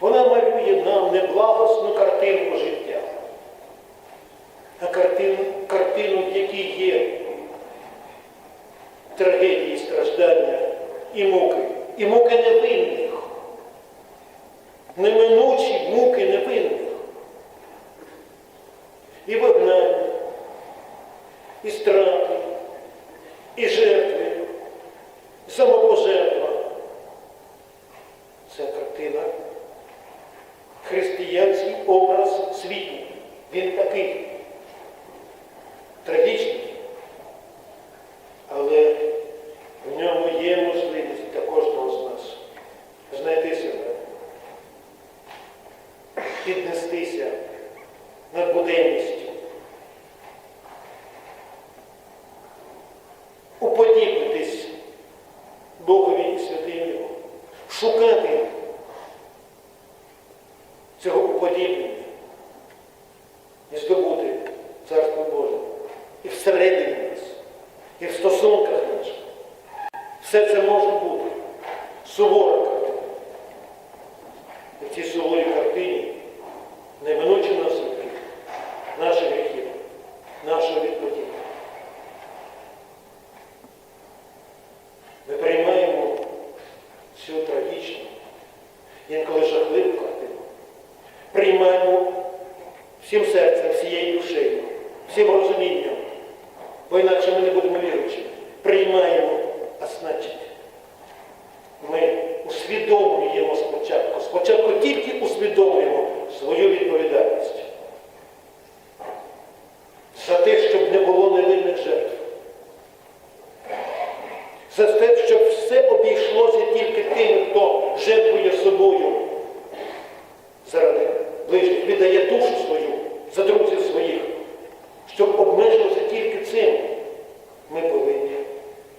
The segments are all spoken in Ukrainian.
Вона малює нам не благосну картинку життя, а картину, картину, в якій є трагедії, страждання і муки. І муки невинних, неминучі муки невинних. І вигнання, і страждання. Трагічний, але в ньому є можливість для кожного з нас знайти себе, піднестися над буденністю, уподібнитись Богові і святим Його, шукати всередині нас, і в стосунках наших. Все це може бути сувора картина. І в цій суворій картині неминучі наслідки наших гріхів, нашого відпадіння. Ми приймаємо цю трагічну, інколи жахливу картину. Приймаємо всім серцем, всією душею, всім розумінням, бо інакше ми не будемо віруючими. Приймаємо, а значить, ми усвідомлюємо спочатку, спочатку тільки усвідомлюємо свою відповідальність за те, щоб не було невинних жертв. За те, щоб все обійшлося тільки тим, хто жертвує собою заради ближніх, віддає душу свою за друзів своїх, щоб обмежилося тільки цим, ми повинні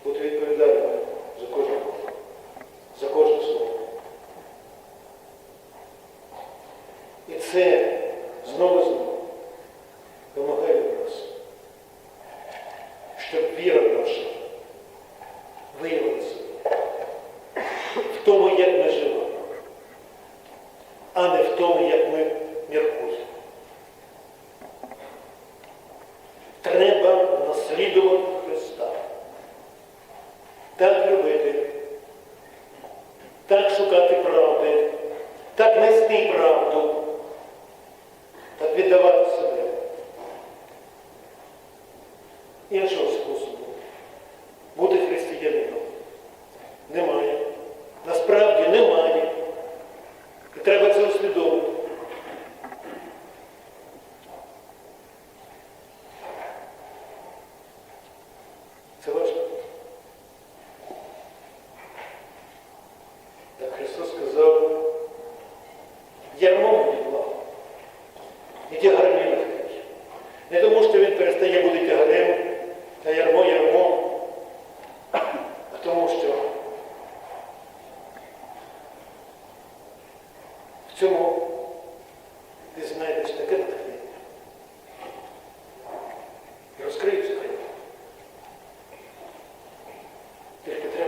бути відповідальними за кожне, за кожне слово. І це знову знову. Вимагає від нас, щоб віра наша виявилася. В тому, як ми живемо, а не в тому, як ми міркуємо. Треба наслідувати Христа. Так любити, ярмом від влади. І тягарні легкий. Не тому, що він перестає бути тягарем, та ярмо ярмом, а тому, що в цьому ти знайдеш таке натхнення. Розкриється. Тільки треба.